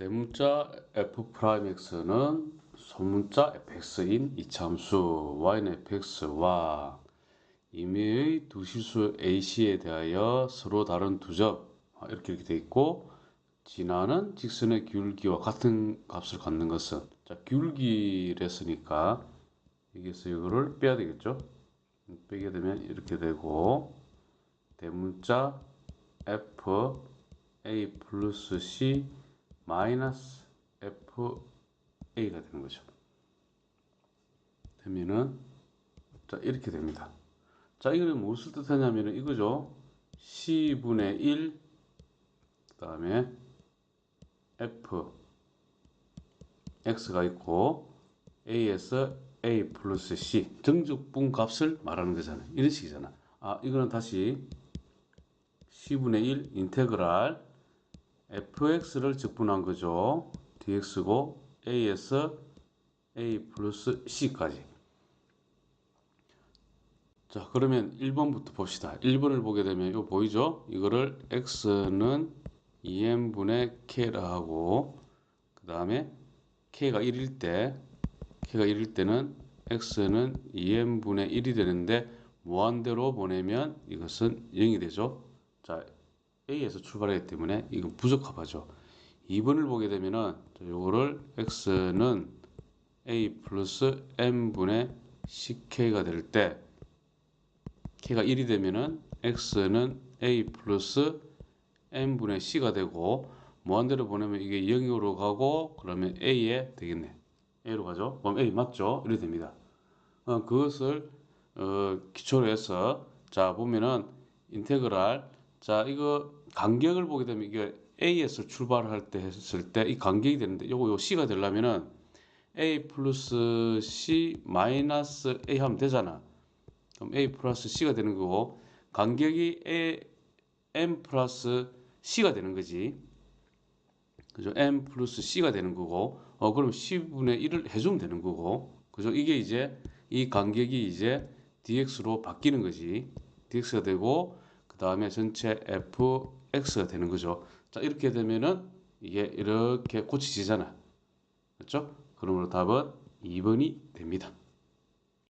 대문자 f'x는 소문자 fx인 이차함수 y는 fx와 임의의 두 실수 ac에 대하여 서로 다른 두 점 이렇게 이렇게 돼 있고 진화는 직선의 기울기와 같은 값을 갖는 것은 자 기울기를 했으니까 여기서 이거를 빼야 되겠죠? 빼게 되면 이렇게 되고 대문자 f a 플러스 c 마이너스 FA가 되는 거죠. 되면은 자 이렇게 됩니다. 자 이거는 무엇을 뜻하냐면은 이거죠. C분의 1 그다음에 F X가 있고 A에서 A 플러스 C 정적분 값을 말하는 거잖아요. 이런 식이잖아. 아 이거는 다시 C분의 1 인테그랄 fx를 적분한 거죠. dx고 a에서 a 플러스 c까지. 자 그러면 1번부터 봅시다. 1번을 보게 되면 이거 보이죠? 이거를 x는 2n분의 k라 하고 그 다음에 k가 1일 때 k가 1일 때는 x는 2n분의 1이 되는데 무한대로 보내면 이것은 0이 되죠. 자 A에서 출발하기 때문에 이건 부적합하죠. 2번을 보게 되면은 요거를 x는 a 플러스 m분의 ck가 될 때 k가 1이 되면은 x는 a 플러스 m분의 c가 되고 무한대로 보내면 이게 0으로 가고 그러면 a에 되겠네. a로 가죠. 그럼 a 맞죠? 이래 됩니다. 어, 그것을 어, 기초로 해서 자 보면은 인테그랄 자 이거 간격을 보게 되면 이게 A에서 출발할 때 했을 때 이 간격이 되는데 요거 요 C가 되려면은 A 플러스 C 마이너스 A 하면 되잖아. 그럼 A 플러스 C가 되는 거고 간격이 A M 플러스 C가 되는 거지. 그죠? M 플러스 C가 되는 거고 어 그럼 C분의 1을 해주면 되는 거고 그죠? 이게 이제 이 간격이 이제 dx로 바뀌는 거지. dx가 되고 다음에 전체 fx가 되는 거죠. 자 이렇게 되면은 이게 이렇게 고치지잖아. 그렇죠? 그러므로 답은 2번이 됩니다.